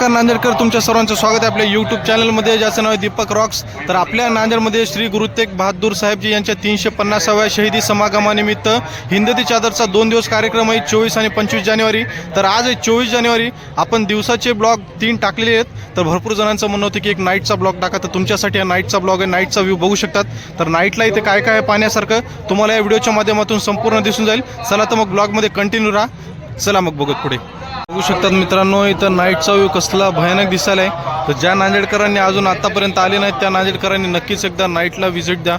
नमस्कार नांदेडकर. तुमच्या सर्वांचं स्वागत आहे आपल्या यूट्यूब चॅनलमध्ये ज्याचं नाव आहे दीपक रॉक्स. तर आपल्या नांदेडमध्ये श्री गुरु तेग बहादूर साहेबजी यांच्या तीनशे पन्नासाव्या शहीदी समागमानिमित्त हिंदती चादरचा दोन दिवस कार्यक्रम आहे चोवीस आणि पंचवीस जानेवारी. तर आज आहे चोवीस जानेवारी. आपण दिवसाचे ब्लॉग तीन टाकलेले आहेत. तर भरपूर जणांचं म्हणणं होतं की एक नाईटचा ब्लॉग टाका. तर तुमच्यासाठी हा नाईटचा ब्लॉग आहे. नाईटचा व्ह्यू बघू शकतात. तर नाईटला इथे काय काय आहे पाहण्यासारखं तुम्हाला या व्हिडिओच्या माध्यमातून संपूर्ण दिसून जाईल. चला तर मग ब्लॉगमध्ये कंटिन्यू राहा. चला मग बघत पुढे. बघू शकतात मित्रांनो इथं नाईटचा व्ह्यू कसला भयानक दिसायला आहे तर ज्या नांदेडकरांनी अजून आतापर्यंत आले नाहीत त्या नांदेडकरांनी नक्कीच एकदा नाईटला व्हिजिट द्या.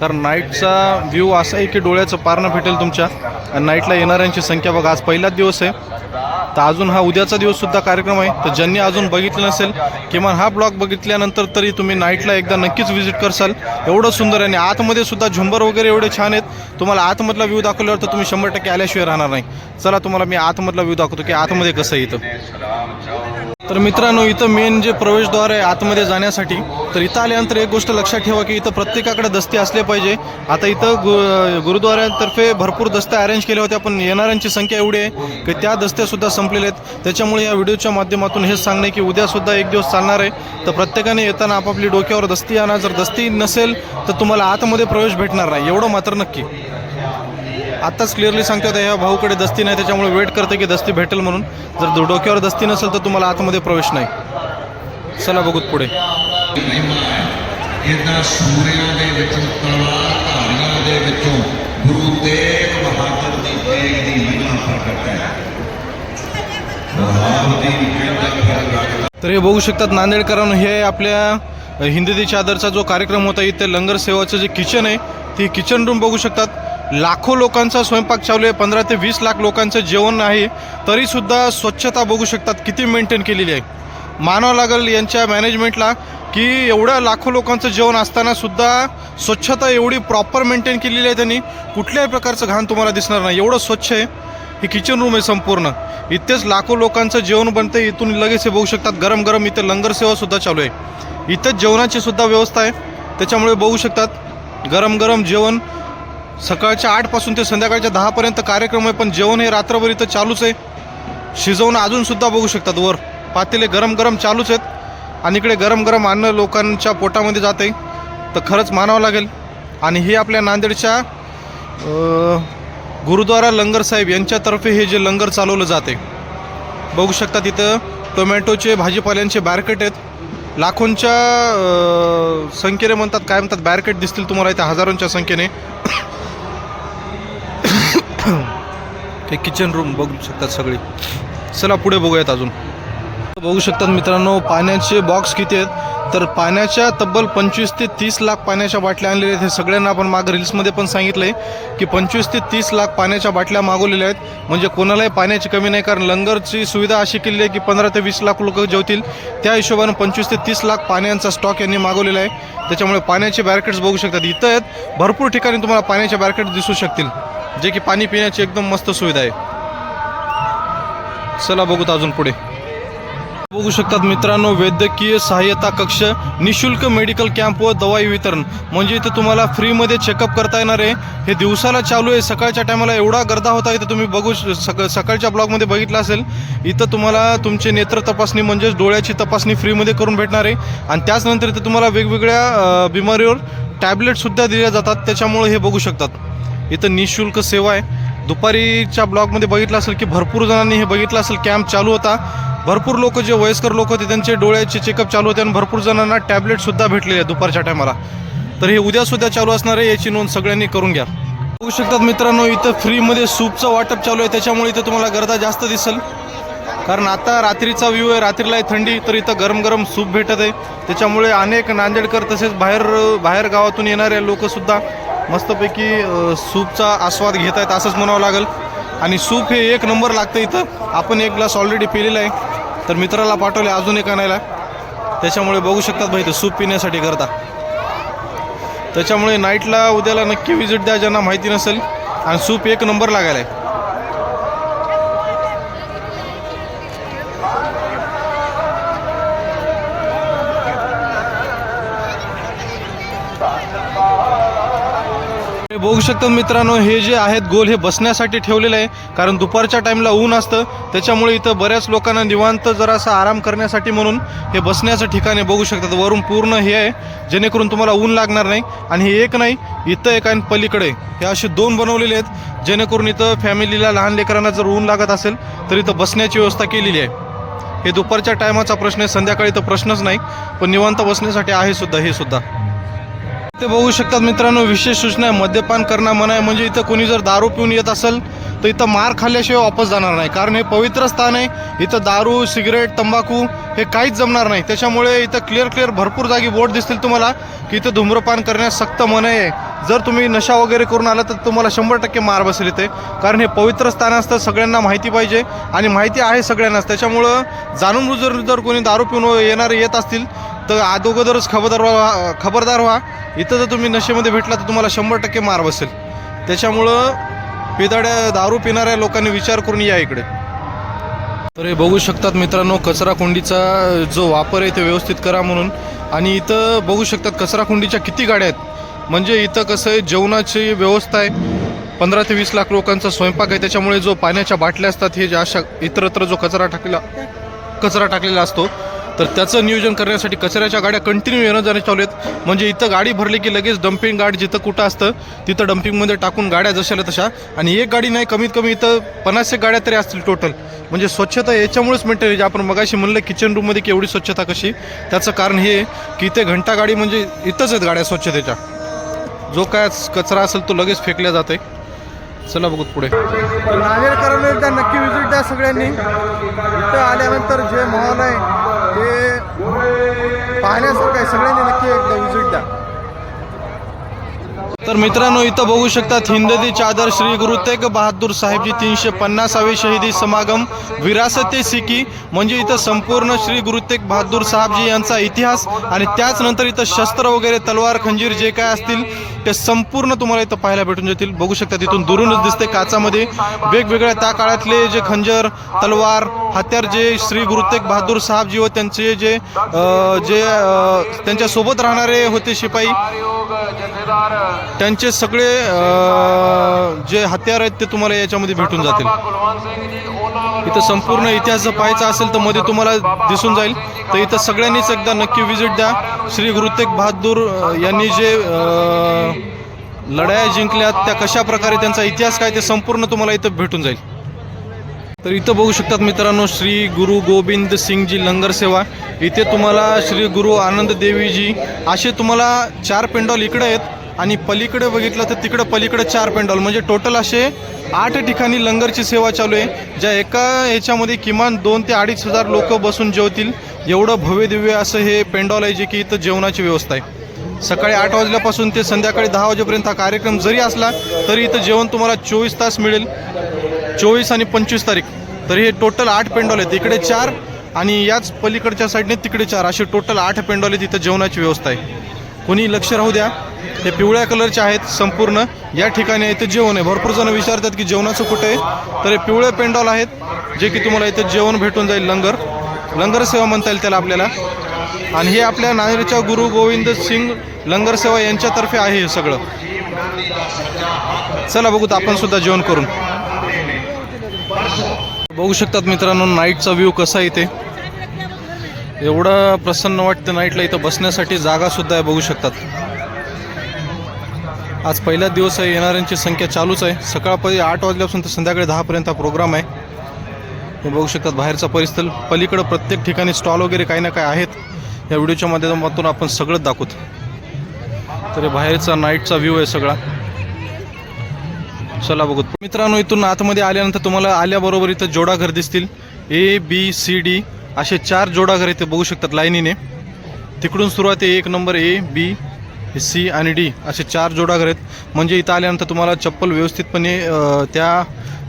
कारण नाईटचा व्ह्यू असा आहे की डोळ्याचं पारणं भेटेल तुमच्या. आणि नाईटला येणाऱ्यांची संख्या बघा आज पहिलाच दिवस आहे. तर अजून हा उद्याचा दिवससुद्धा कार्यक्रम आहे. तर ज्यांनी अजून बघितलं नसेल किमान हा ब्लॉग बघितल्यानंतर तरी तुम्ही नाईटला एकदा नक्कीच व्हिजिट करसाल. एवढं सुंदर आहे. आणि आतमध्ये सुद्धा झुंबर वगैरे एवढे छान आहेत. तुम्हाला आतमधला व्ह्यू दाखवल्यावर तर तुम्ही शंभर टक्के आल्याशिवाय राहणार नाही. चला तुम्हाला मी आतमधला व्ह्यू दाखवतो की आतमध्ये कसं येतं तर मित्रांनो इथं मेन जे प्रवेशद्वार आहे आतमध्ये जाण्यासाठी तर इथं आल्यानंतर एक गोष्ट लक्षात ठेवा की इथं प्रत्येकाकडे दस्ते असले पाहिजे. आता इथं गु गुरुद्वारातर्फे भरपूर दस्ते अरेंज केले होते पण येणाऱ्यांची संख्या एवढी आहे की त्या दस्त्यासुद्धा संपलेल्या आहेत. त्याच्यामुळे या व्हिडिओच्या माध्यमातून हेच सांगणे की उद्यासुद्धा एक दिवस चालणार आहे. तर प्रत्येकाने येताना आपापली डोक्यावर दस्ती आणा. जर दस्ती नसेल तर तुम्हाला आतमध्ये प्रवेश भेटणार नाही. एवढं मात्र नक्की. आत्ताच क्लिअरली सांगतो आता या भाऊकडे दस्ती नाही त्याच्यामुळे वेट करते की दस्ती भेटेल म्हणून जर दो- डोक्यावर दस्ती नसेल तर तुम्हाला आतमध्ये प्रवेश नाही चला बघूत पुढे ਇਹਨਾਂ ਸੂਰਿਆਂ ਦੇ ਵਿੱਚੋਂ ਤਲਵਾਰ ਧਾਰੀਆਂ ਦੇ ਵਿੱਚੋਂ ਗੁਰੂ ਤੇਗ ਬਹਾਦਰ ਦੀ ਤੇਗ ਦੀ ਮਹਿਮਾ ਪ੍ਰਗਟ ਹੈ ਬਹਾਦਰੀ ਕਹਿੰਦਾ ਫਿਰ ਲੱਗਦਾ तर हे बघू शकतात नांदेडकरांनो हे आपल्या हिंदी चादरचा जो कार्यक्रम होता इथे लंगर सेवाचं जे किचन आहे ते किचन रूम बघू शकतात लाखो लोकांचा स्वयंपाक चालू आहे. पंधरा ते वीस लाख लोकांचं जेवण आहे तरीसुद्धा स्वच्छता बघू शकतात. किती मेंटेन केलेली आहे. मानावं लागेल यांच्या मॅनेजमेंटला की एवढ्या लाखो लोकांचं जेवण असताना सुद्धा स्वच्छता एवढी प्रॉपर मेंटेन केलेली आहे त्यांनी. कुठल्याही प्रकारचं घाण तुम्हाला दिसणार नाही. एवढं स्वच्छ आहे. ही किचन रूम आहे संपूर्ण. इथेच लाखो लोकांचं जेवण बनते इथून लगेच हे बघू शकतात. गरम गरम इथे लंगर सेवासुद्धा चालू आहे. इथंच जेवणाची सुद्धा व्यवस्था आहे. त्याच्यामुळे बघू शकतात. गरम गरम जेवण सकाळच्या आठपासून ते संध्याकाळच्या दहापर्यंत कार्यक्रम आहे पण जेवण हे रात्रभर इथं चालूच आहे. शिजवणं अजून सुद्धा बघू शकतात वर. पातेले गरम गरम चालूच आहेत आणि इकडे गरम गरम अन्न लोकांच्या पोटामध्ये जाते तर खरंच मानावं लागेल. आणि हे आपल्या नांदेडच्या गुरुद्वारा लंगर साहेब यांच्यातर्फे हे जे लंगर चालवलं जाते बघू शकता तिथं टोमॅटोचे भाजीपाल्यांचे बॅरकेट आहेत. लाखोंच्या संख्येने म्हणतात काय म्हणतात बॅरकेट दिसतील तुम्हाला इथे हजारोंच्या संख्येने. हे किचन रूम बघू शकतात सगळी. चला पुढे बघूयात अजून. बघू शकतात मित्रांनो पाण्याचे बॉक्स किती आहेत? तर पाण्याच्या तब्बल पंचवीस ते तीस लाख पाण्याच्या बाटल्या आणलेल्या आहेत. हे सगळ्यांना आपण माग रील्समध्ये पण सांगितलं आहे की पंचवीस ते तीस लाख पाण्याच्या बाटल्या मागवलेल्या आहेत. म्हणजे कोणालाही पाण्याची कमी नाही कारण लंगरची सुविधा अशी केली आहे की पंधरा ते वीस लाख लोक जेवतील. त्या हिशोबानं पंचवीस ते तीस लाख पाण्याचा स्टॉक यांनी मागवलेला आहे. त्याच्यामुळे पाण्याचे बॅरकेट्स बघू शकतात. इथं आहेत. भरपूर ठिकाणी तुम्हाला पाण्याचे बॅरकेट दिसू शकतील. जे की पाणी पिण्याची एकदम मस्त सुविधा आहे. चला बघूत अजून पुढे. बघू शकतात मित्रांनो वैद्यकीय सहाय्यता कक्ष निशुल्क मेडिकल कॅम्प व दवाई वितरण. म्हणजे इथं तुम्हाला फ्रीमध्ये चेकअप करता येणार आहे. हे दिवसाला चालू आहे. सकाळच्या टायमाला एवढा गर्दा होता इथं तुम्ही बघू श- सक सकाळच्या ब्लॉगमध्ये बघितलं असेल. इथं तुम्हाला तुमचे नेत्र तपासणी म्हणजेच डोळ्याची तपासणी फ्रीमध्ये करून भेटणार आहे. आणि त्याचनंतर इथं तुम्हाला वेगवेगळ्या बिमारीवर टॅबलेटसुद्धा दिल्या जातात. त्याच्यामुळे हे बघू शकतात. इथं निशुल्क सेवा आहे. दुपारीच्या ब्लॉगमध्ये बघितलं असेल की भरपूर जणांनी हे बघितलं असेल कॅम्प चालू होता. भरपूर लोक जे वयस्कर लोक होते त्यांचे डोळ्याचे चेकअप चालू होते आणि भरपूर जणांना टॅबलेटसुद्धा भेटलेले आहे दुपारच्या टायमाला तर हे उद्यासुद्धा चालू असणार आहे याची नोंद सगळ्यांनी करून घ्या. बघू शकतात मित्रांनो इथं फ्रीमध्ये सूपचं वाटप चालू आहे त्याच्यामुळे इथं तुम्हाला गर्दा जास्त दिसेल. कारण आता रात्रीचा व्ह्यू आहे रात्रीला आहे थंडी तर इथं गरम गरम सूप भेटत आहे. त्याच्यामुळे अनेक नांदेडकर तसेच बाहेर बाहेर गावातून येणारे लोकसुद्धा मस्तपैकी सूपचा आस्वाद घेत आहेत असंच म्हणावं लागेल. आणि सूप हे एक नंबर लागतं इथं. आपण एक ग्लास ऑलरेडी पिलेला आहे. तर मित्राला पाठवले अजून एक आणायला. त्याच्यामुळे बघू शकतात भाई इथं सूप पिण्यासाठी करता. त्याच्यामुळे नाईटला उद्याला नक्की विजिट द्या ज्यांना माहिती नसेल. आणि सूप एक नंबर लागायला आहे. हे बघू शकता मित्रांनो हे जे आहेत गोल हे बसण्यासाठी ठेवलेलं आहे. कारण दुपारच्या टाईमला ऊन असतं. त्याच्यामुळे इथं बऱ्याच लोकांना निवांत जरासा आराम करण्यासाठी म्हणून हे बसण्याचं ठिकाण आहे बघू शकतात. वरून पूर्ण हे आहे जेणेकरून तुम्हाला ऊन लागणार नाही. आणि हे एक नाही इथं एक आणि पलीकडे. हे असे दोन बनवलेले आहेत जेणेकरून इथं फॅमिलीला लहान लेकरांना जर ऊन लागत असेल तर इथं बसण्याची व्यवस्था केलेली आहे. हे दुपारच्या टायमाचा प्रश्न आहे संध्याकाळी तर प्रश्नच नाही. पण निवांत बसण्यासाठी आहे सुद्धा हे सुद्धा. ते बघू शकतात मित्रांनो विशेष सूचना आहे मद्यपान करणं मनाय आहे म्हणजे इथं कोणी जर दारू पिऊन येत असेल तर इथं मार खाल्ल्याशिवाय वापस जाणार नाही. कारण हे पवित्र स्थान आहे इथं दारू सिगरेट तंबाखू हे काहीच जमणार नाही. त्याच्यामुळे इथं क्लिअर क्लिअर भरपूर जागी बोर्ड दिसतील तुम्हाला की इथं धूम्रपान करण्यास सक्त मनाई आहे. जर तुम्ही नशा वगैरे करून आला तर तुम्हाला शंभर टक्के मार बसेल इथे. कारण हे पवित्र स्थान असतं सगळ्यांना माहिती पाहिजे आणि माहिती आहे सगळ्यांनाच. त्याच्यामुळं जाणून जर जर कोणी दारू पिऊन येणारे येत असतील तर अगोदरच खबरदार व्हा खबरदार व्हा. इथं जर तुम्ही नशेमध्ये भेटला तर तुम्हाला शंभर टक्के मार बसेल. त्याच्यामुळं पिदाड्या दारू पिणाऱ्या लोकांनी विचार करून या इकडे. तर हे बघू शकतात मित्रांनो कचरा कुंडीचा जो वापर आहे ते व्यवस्थित करा म्हणून. आणि इथं बघू शकतात कचरा कुंडीच्या किती गाड्या आहेत. म्हणजे इथं कसं आहे जेवणाची व्यवस्था आहे. पंधरा ते वीस लाख लोकांचा स्वयंपाक आहे. त्याच्यामुळे जो पाण्याच्या बाटल्या असतात हे ज्या अशा इतरत्र जो कचरा टाकलेला कचरा टाकलेला असतो तर त्याचं नियोजन करण्यासाठी कचऱ्याच्या गाड्या कंटिन्यू येणं जाणं चालू आहेत. म्हणजे इथं गाडी भरली की लगेच डम्पिंग गाड जिथं कुठं असतं तिथं डम्पिंगमध्ये टाकून गाड्या जशाला तशा. आणि एक गाडी नाही कमीत कमी इथं पन्नासशे गाड्या तरी असतील टोटल म्हणजे स्वच्छता याच्यामुळेच मेंटेन जे आपण मगाशी म्हणलं किचन रूममध्ये की एवढी स्वच्छता कशी त्याचं कारण हे आहे की इथे घंटा गाडी म्हणजे इथंच आहेत गाड्या स्वच्छतेच्या. जो काय कचरा असेल तो लगेच फेकल्या जाते चला बघू पुढे. नांदेडकरांना एकदा नक्की विजिट द्या सगळ्यांनी. इथं आल्यानंतर जे मॉल आहे ते पाहण्यासारखं आहे. सगळ्यांनी नक्की एकदा विजय तर मित्रांनो इथं बघू शकतात हिंददी चादर श्री गुरु तेग बहादूर साहेबजी तीनशे पन्नासावे शहीदी समागम विरासते सिकी म्हणजे इथं संपूर्ण श्री गुरु तेग बहादूर साहेबजी यांचा इतिहास आणि त्याचनंतर इथं शस्त्र वगैरे तलवार खंजीर जे काय असतील ते संपूर्ण तुम्हाला इथं पाहायला भेटून जातील. बघू शकता तिथून दुरूनच दिसते काचामध्ये. वेगवेगळ्या त्या काळातले जे खंजर तलवार हत्यार जे श्री गुरु तेग बहादूर साहेबजी व त्यांचे जे जे त्यांच्यासोबत राहणारे होते शिपाई त्यांचे सगळे जे हत्यार आहेत ते तुम्हाला याच्यामध्ये भेटून जातील. इथं संपूर्ण इतिहास जर पाहायचा असेल तर मध्ये तुम्हाला दिसून जाईल. तर इथं सगळ्यांनीच एकदा नक्की विजिट द्या. श्री गुरु तेग बहादूर यांनी जे लढाया जिंकल्यात त्या कशा प्रकारे त्यांचा इतिहास काय ते संपूर्ण तुम्हाला इथं भेटून जाईल. तर इथं बघू शकतात मित्रांनो श्री गुरु गोविंद सिंगजी लंगर सेवा. इथे तुम्हाला श्री गुरु आनंद देवीजी. असे तुम्हाला चार पेंडॉल इकडे आहेत आणि पलीकडे बघितलं तर तिकडे पलीकडे चार पेंडॉल. म्हणजे टोटल असे आठ ठिकाणी लंगरची सेवा चालू आहे ज्या एका ह्याच्यामध्ये किमान दोन ते अडीच हजार लोक बसून जेवतील. एवढं भव्यदिव्य असं हे पेंडॉल आहे जे की इथं जेवणाची व्यवस्था आहे. सकाळी आठ वाजल्यापासून ते संध्याकाळी दहा वाजेपर्यंत हा कार्यक्रम जरी असला तरी इथं जेवण तुम्हाला चोवीस तास मिळेल. चोवीस आणि पंचवीस तारीख. तर हे टोटल आठ पेंडॉल आहेत. इकडे चार आणि याच पलीकडच्या साईडने तिकडे चार. असे टोटल आठ पेंडॉल आहेत. इथं जेवणाची व्यवस्था आहे. कोणी लक्ष राहू द्या. हे पिवळ्या कलरचे आहेत संपूर्ण. या ठिकाणी इथं जेवण आहे. भरपूर जण विचारतात की जेवणाचं कुठे आहे? तर हे पिवळे पेंडॉल आहेत. जे की तुम्हाला इथं जेवण भेटून जाईल लंगर. लंगर सेवा म्हणता येईल त्याला आपल्याला. आणि हे आपल्या नांदेडच्या गुरु गोविंद सिंग लंगर सेवा यांच्यातर्फे आहे हे सगळं. चला बघूत आपण सुद्धा जेवण करून. बघू शकतात मित्रांनो नाईटचा व्ह्यू कसा आहे इथे. एवढं प्रसन्न वाटतं नाईटला इथं बसण्यासाठी जागा सुद्धा आहे बघू शकतात. आज पहिला दिवस आहे येणाऱ्यांची संख्या चालूच आहे. सकाळपर्यंत आठ वाजल्यापासून तर संध्याकाळी दहापर्यंत हा प्रोग्राम आहे. हे बघू शकतात बाहेरचा परिसर. पलीकडं प्रत्येक ठिकाणी स्टॉल वगैरे काही ना काही आहेत. या व्हिडिओच्या माध्यमातून आपण सगळंच दाखवतो. तर बाहेरचा नाईटचा व्ह्यू आहे सगळा. चला बघू मित्रांनो इथून आतमध्ये आल्यानंतर तुम्हाला आल्याबरोबर इथं जोडाघर दिसतील. ए बी सी डी असे चार जोडाघर इथे बघू शकतात लाईनीने. तिकडून सुरुवात आहे एक नंबर ए बी सी आणि डी असे चार जोडाघर आहेत. म्हणजे इथं आल्यानंतर तुम्हाला चप्पल व्यवस्थितपणे त्या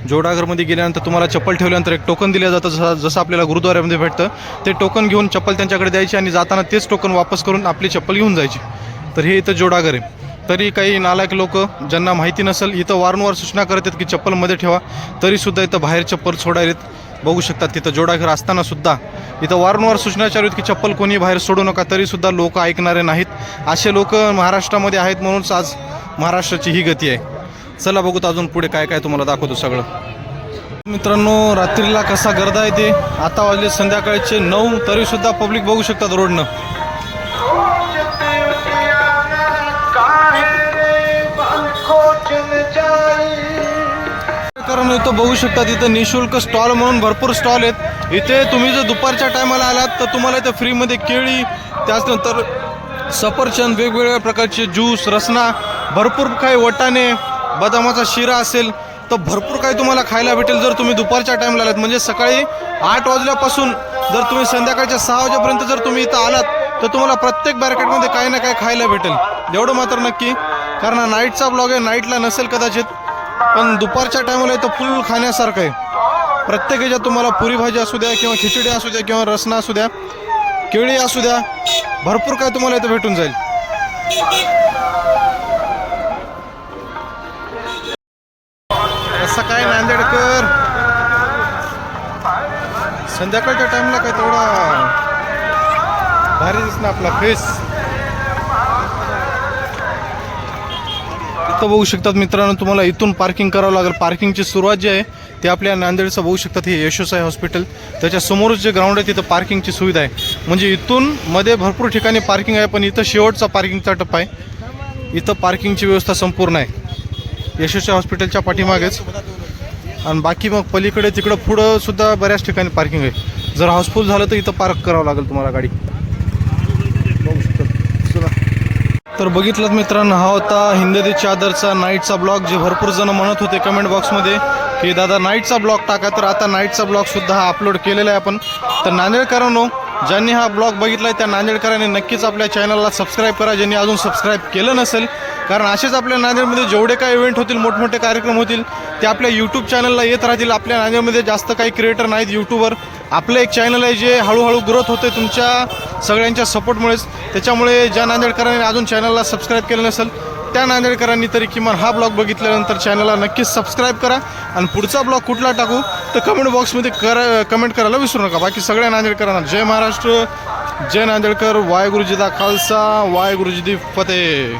जोडाघरमध्ये गेल्यानंतर तुम्हाला चप्पल ठेवल्यानंतर एक टोकन दिलं जातं जसं जसं आपल्याला गुरुद्वाऱ्यामध्ये भेटतं ते टोकन घेऊन चप्पल त्यांच्याकडे द्यायची आणि जाताना तेच टोकन वापस करून आपली चप्पल घेऊन जायची. तर हे इथं जोडाघर आहे. तरी काही नालायक लोक ज्यांना माहिती नसेल इथं वारंवार सूचना करत आहेत की चप्पलमध्ये ठेवा तरीसुद्धा इथं बाहेर चप्पल सोडायलेत. बघू शकतात तिथं जोडाघर असतानासुद्धा इथं वारंवार सूचना चालू आहेत की चप्पल कोणी बाहेर सोडू नका तरीसुद्धा लोक ऐकणारे नाहीत. असे लोक महाराष्ट्रामध्ये आहेत म्हणूनच आज महाराष्ट्राची ही गती आहे. चला बघूत अजून पुढे काय काय तुम्हाला दाखवतो सगळं. मित्रांनो रात्रीला कसा गर्दा आहे ते? आता वाजले संध्याकाळचे नऊ तरीसुद्धा पब्लिक बघू शकतात रोडनं. कारण इथं बघू शकता इथं निशुल्क स्टॉल म्हणून भरपूर स्टॉल आहेत. इथे तुम्ही जर दुपारच्या टायमाला आलात तर तुम्हाला इथं फ्रीमध्ये केळी त्याचनंतर सफरचंद वेगवेगळ्या प्रकारचे ज्यूस रसना भरपूर काही वटाणे बदामाचा शिरा असेल तर भरपूर काही तुम्हाला खायला भेटेल जर तुम्ही दुपारच्या टाईमला आलात. म्हणजे सकाळी आठ वाजल्यापासून जर तुम्ही संध्याकाळच्या सहा वाजेपर्यंत जर तुम्ही इथं आलात तर तुम्हाला प्रत्येक बॅरकेटमध्ये काही ना काही खायला भेटेल. एवढं मात्र नक्की कारण हा नाईटचा ब्लॉग आहे नाईटला नसेल कदाचित पण दुपारच्या टायमाला इथं फुल खाण्यासारखं आहे. प्रत्येक ह्याच्यात तुम्हाला पुरी भाजी असू द्या किंवा खिचडी असू द्या किंवा रसना असू द्या केळी असू द्या भरपूर काय तुम्हाला इथं भेटून जाईल. असं काय नांदेडकर? संध्याकाळच्या टाइमला काय तेवढा भारी दिसणार आपला फेस इथं बघू शकतात मित्रांनो तुम्हाला इथून पार्किंग करावं लागेल. पार्किंगची सुरुवात जी आहे ते आपल्या नांदेडचं बघू शकतात हे यशोसाई हॉस्पिटल त्याच्यासमोरच जे ग्राउंड आहे तिथं पार्किंगची सुविधा आहे. म्हणजे इथून मध्ये भरपूर ठिकाणी पार्किंग आहे पण इथं शेवटचा पार्किंगचा टप्पा आहे. इथं पार्किंगची व्यवस्था संपूर्ण आहे. यशोसाई हॉस्पिटलच्या पाठीमागेच. आणि बाकी मग पलीकडे तिकडं पुढं सुद्धा बऱ्याच ठिकाणी पार्किंग आहे. जर हाऊसफुल झालं तर इथं पार्क करावं लागेल तुम्हाला गाडी बघू शकतात चला. तर बघितलं मित्रांनो हा होता हिंदी चादरचा नाईटचा ब्लॉग जे भरपूर जण म्हणत होते कमेंट बॉक्समध्ये की दादा नाईटचा ब्लॉग टाका. तर आता नाईटचा ब्लॉगसुद्धा हा अपलोड केलेला आहे आपण. तर नांदेडकरांनो ज्यांनी हा ब्लॉग बघितला आहे त्या नांदेडकरांनी नक्कीच आपल्या चॅनलला सबस्क्राईब करा ज्यांनी अजून सबस्क्राईब केलं नसेल. कारण असेच आपल्या नांदेडमध्ये जेवढे काय इव्हेंट होतील मोठमोठे कार्यक्रम होतील ते आपल्या यूट्यूब चॅनलला येत राहतील. आपल्या नांदेडमध्ये जास्त काही क्रिएटर नाहीत यूट्यूबर आपलं एक चॅनल आहे जे हळूहळू ग्रोथ होते तुमच्या सगळ्यांच्या सपोर्टमुळेच. त्याच्यामुळे ज्या नांदेडकरांनी अजून चॅनलला सबस्क्राईब केलं नसेल त्या नांदेडकरांनी तरी किमान हा ब्लॉग बघितल्यानंतर चॅनलला नक्कीच सबस्क्राईब करा. आणि पुढचा ब्लॉग कुठला टाकू तर कमेंट बॉक्समध्ये करा कमेंट करायला विसरू नका. बाकी सगळ्या नांदेडकरांना जय महाराष्ट्र जय नांदेडकर वाय गुरुजी दा खालसा वाय गुरुजी दी फतेह.